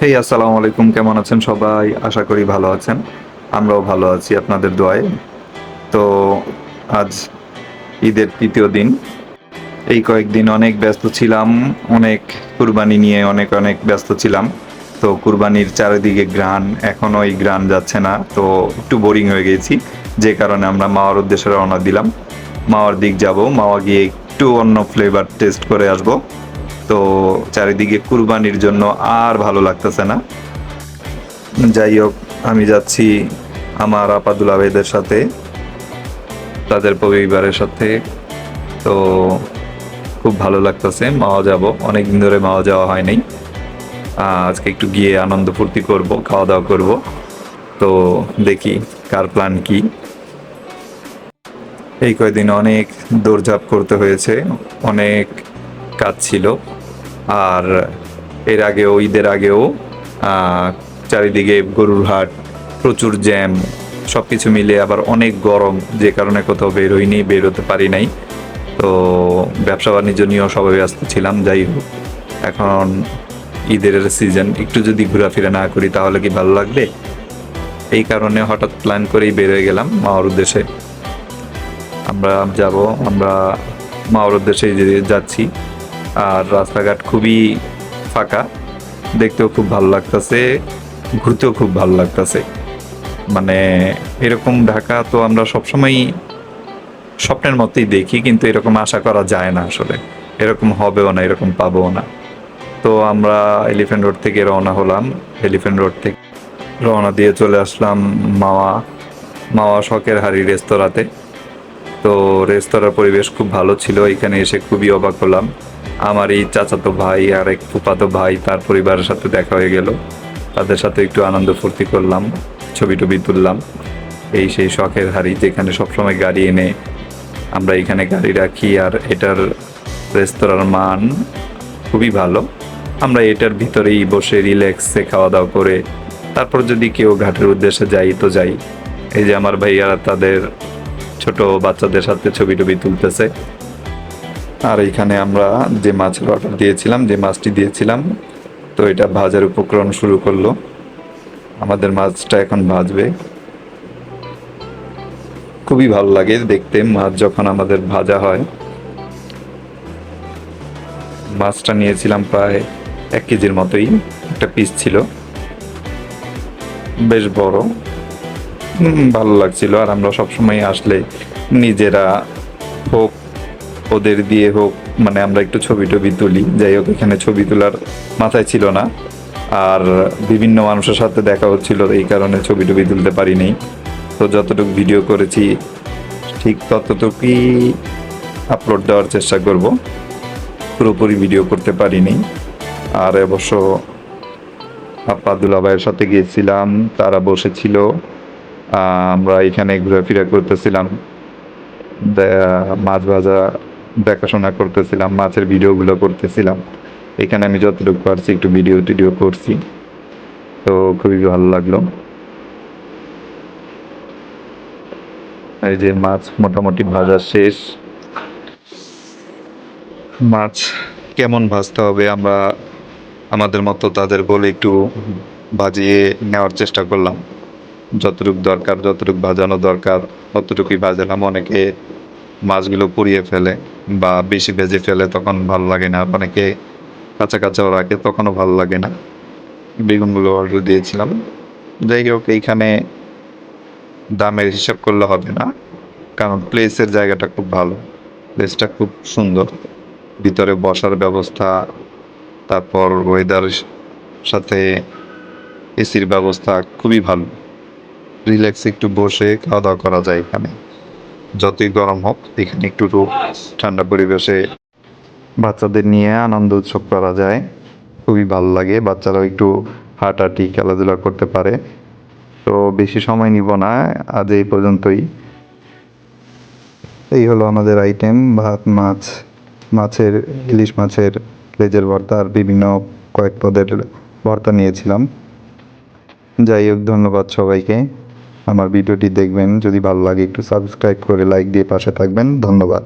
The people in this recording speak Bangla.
হেই আসসালামু আলাইকুম কেমন আছেন সবাই? আশা করি ভালো আছেন। আমরাও ভালো আছি আপনাদের দোয়ায়। তো আজ ঈদের তৃতীয় দিন। এই কয়েকদিন অনেক ব্যস্ত ছিলাম, অনেক কুরবানি নিয়ে অনেক অনেক ব্যস্ত ছিলাম। তো কুরবানির চারিদিকে গ্রান এখনও এই গ্রান যাচ্ছে না। তো একটু বোরিং হয়ে গেছি। যে কারণে আমরা মাওয়ার উদ্দেশ্যে রওনা দিলাম। মাওয়ার দিক যাব। মাওয়া গিয়ে একটু অন্য ফ্লেভার টেস্ট করে আসব। তো চারিদিকে কুরবানির জন্য আর ভালো লাগতেছে না। যাই হোক, আমি যাচ্ছি আমার আপাদুল আবেদের সাথে, তাদের পরিবারের সাথে। তো খুব ভালো লাগতেছে, মাওয়া যাব। অনেক দিন ধরে মাওয়া যাওয়া হয় নাই। আজকে একটু গিয়ে আনন্দ ফুর্তি করব খাওয়া দাওয়া করব। তো দেখি কার প্ল্যান কি। এই কয়দিন অনেক দৌড়ঝাঁপ করতে হয়েছে, অনেক কাজ ছিল। আর এর আগেও, ঈদের আগেও চারিদিকে গরুর হাট, প্রচুর জ্যাম সব কিছু মিলে আবার অনেক গরম, যে কারণে কোথাও বের হইনি, বের পারি নাই। তো ব্যবসা বাণিজ্য নিয়েও সবাই ব্যস্ত ছিলাম, যাই হোক। এখন ঈদের সিজন একটু যদি ঘোরাফেরা না করি তাহলে কি ভালো লাগবে? এই কারণে হঠাৎ প্ল্যান করেই বের হয়ে গেলাম মাওয়ার উদ্দেশ্যে আমরা যাব, আমরা মাওয়ার উদ্দেশ্যে যাচ্ছি। আর রাস্তাঘাট খুবই ফাঁকা। দেখতেও খুব ভালো লাগতেছে, ঘুরতেও খুব ভালো লাগতেছে। মানে এরকম ঢাকা তো আমরা সবসময় স্বপ্নের মতোই দেখি, কিন্তু এরকম আশা করা যায় না আসলে। এরকম হবেও না, এরকম পাবো না। তো আমরা এলিফ্যান্ট রোড থেকে রওনা হলাম। এলিফ্যান্ট রোড থেকে রওনা দিয়ে চলে আসলাম মাওয়া মাওয়া শখের হাড়ি রেস্তোরাঁতে। তো রেস্তোরাঁর পরিবেশ খুব ভালো ছিল, এখানে এসে খুবই অবাক হলাম। আমার এই চাচাতো ভাই আর এক ফুপাতো ভাই তার পরিবারের সাথে দেখা হয়ে গেল। তাদের সাথে একটু আনন্দ ফুর্তি করলাম, ছবি টবি তুললাম। এই সেই শখের হাড়ি যেখানে সবসময় গাড়ি এনে আমরা এখানে গাড়ি রাখি আর এটার রেস্তোরাঁর মান খুবই ভালো। আমরা এটার ভিতরেই বসে রিল্যাক্সে খাওয়া দাওয়া করে তারপর যদি কেউ ঘাটের উদ্দেশ্যে যাই তো যাই। এই যে আমার ভাইয়ারা তাদের ছোট বাচ্চাদের সাথে ছবি টবি তুলতেছে। আর এইখানে আমরা যে মাছের অর্ডার দিয়েছিলাম, যে মাছটি দিয়েছিলাম, তো এটা ভাজার উপকরণ শুরু করল। আমাদের মাছটা এখন ভাজবে। খুবই ভালো লাগে দেখতে, মাছ যখন আমাদের ভাজা হয়। মাছটা নিয়েছিলাম প্রায় এক কেজির মতোই, একটা পিস ছিল। বেশ বড়। ভালো লাগছিল। আর আমরা সবসময় আসলে নিজেরা হোক ওদের দিয়ে হোক মানে আমরা একটু ছবি টবি তুলি। যাই হোক, এখানে ছবি তোলার মাথায় ছিল না। আর বিভিন্ন মানুষের সাথে দেখা হচ্ছিল, এই কারণে ছবি টবি তুলতে পারিনি। তো যতটুকু ভিডিও করেছি, ঠিক ততটুকুই আপলোড দেওয়ার চেষ্টা করব। পুরোপুরি ভিডিও করতে পারিনি। আর অবশ্য আপা দুলাভাইয়ের সাথে গিয়েছিলাম, তারা বসেছিল। আমরা এখানে ঘোরাফেরা করতেছিলাম। মাছ ভাজা দেখাশোনা করতেছিলাম, মাছের ভিডিওগুলো করতেছিলাম। এখানে আমি যতটুকু পারছি একটু ভিডিও টিডিও করছি। তো খুবই ভালো লাগল। এই যে মাছ মোটামুটি ভাজা শেষ। মাছ কেমন ভাজতে হবে আমরা আমাদের মতো তাদের বলে একটু ভাজিয়ে নেওয়ার চেষ্টা করলাম। যতটুকু দরকার, যতটুকু ভাজানো দরকার ততটুকুই ভাজালাম অনেকে। মাছগুলো পুড়িয়ে ফেলে বা বেশি ভেজে ফেলে তখন ভালো লাগে না। অনেকে কাঁচা কাঁচাও রাখে, তখনও ভালো লাগে না। বেগুনগুলো অর্ডার দিয়েছিলাম। যাই হোক এইখানে দামের হিসাব করলে হবে না, কারণ প্লেসের জায়গাটা খুব ভালো। প্লেসটা খুব সুন্দর। ভিতরে বসার ব্যবস্থা, তারপর ওয়েদার সাথে এসির ব্যবস্থা খুবই ভালো। রিল্যাক্স একটু বসে খাওয়া দাওয়া করা যায় এখানে। যতই গরম হোক, এখানে একটু ঠান্ডা পরিবেশে বাচ্চাদের নিয়ে আনন্দ উৎসব করা যায়। খুবই ভালো লাগে, বাচ্চারাও একটু হাঁটাহাঁটি, খেলাধুলা করতে পারে। তো বেশি সময় নিব না, আজ এই পর্যন্তই। এই হলো আমাদের আইটেম ভাত, মাছ, মাছের, ইলিশ মাছের লেজের ভর্তা আর বিভিন্ন কয়েক পদের ভর্তা নিয়েছিলাম। যাই হোক, ধন্যবাদ সবাইকে। আমার ভিডিওটি দেখবেন। যদি ভালো লাগে একটু সাবস্ক্রাইব করে লাইক দিয়ে পাশে থাকবেন। ধন্যবাদ।